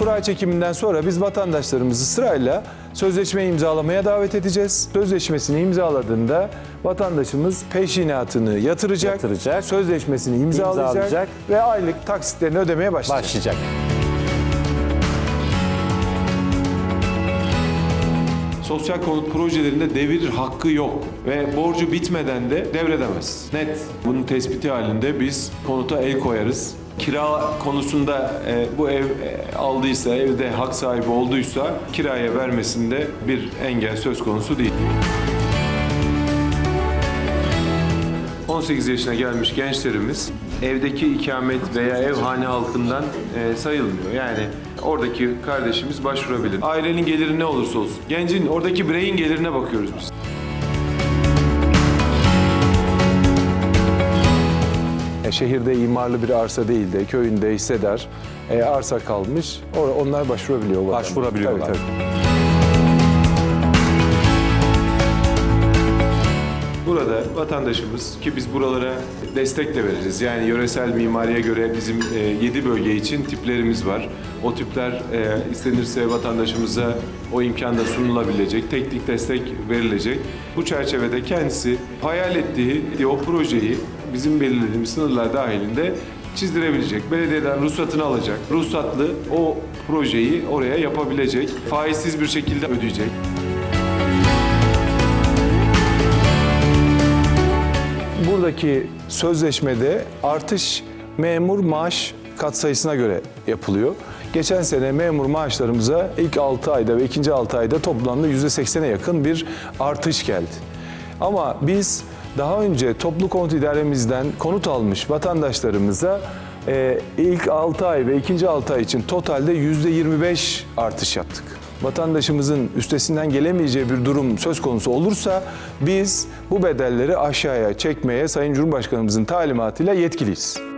kura çekiminden sonra biz vatandaşlarımızı sırayla sözleşme imzalamaya davet edeceğiz. Sözleşmesini imzaladığında vatandaşımız peşinatını yatıracak, Yatıracak. sözleşmesini imzalayacak, İmzalayacak. ve aylık taksitlerini ödemeye başlayacak. Başlayacak. Sosyal konut projelerinde devir hakkı yok ve borcu bitmeden de devredemez. Net. Bunun tespiti halinde biz konuta el koyarız. Kira konusunda e, bu ev e, aldıysa, evde hak sahibi olduysa kiraya vermesinde bir engel söz konusu değil. 18 yaşına gelmiş gençlerimiz evdeki ikamet veya ev hane halkından e, sayılmıyor. Yani oradaki kardeşimiz başvurabilir. Ailenin geliri ne olursa olsun. Gencin, oradaki bireyin gelirine bakıyoruz biz. E, şehirde imarlı bir arsa değil de köyünde hissedar e, arsa kalmış. Or- onlar başvurabiliyor. Başvurabiliyorlar. Tabii, tabii. Burada vatandaşımız ki biz buralara destek de veririz. Yani yöresel mimariye göre bizim 7 bölge için tiplerimiz var. O tipler e, istenirse vatandaşımıza o imkanda sunulabilecek, teknik destek verilecek. Bu çerçevede kendisi hayal ettiği o projeyi bizim belirlediğimiz sınırlar dahilinde çizdirebilecek. Belediyeden ruhsatını alacak. Ruhsatlı o projeyi oraya yapabilecek. Faizsiz bir şekilde ödeyecek. Buradaki sözleşmede artış memur maaş katsayısına göre yapılıyor. Geçen sene memur maaşlarımıza ilk 6 ayda ve ikinci 6 ayda toplamda %80'e yakın bir artış geldi. Ama biz daha önce toplu konut idaremizden konut almış vatandaşlarımıza e, ilk 6 ay ve ikinci 6 ay için totalde %25 artış yaptık. Vatandaşımızın üstesinden gelemeyeceği bir durum söz konusu olursa biz bu bedelleri aşağıya çekmeye Sayın Cumhurbaşkanımızın talimatıyla yetkiliyiz.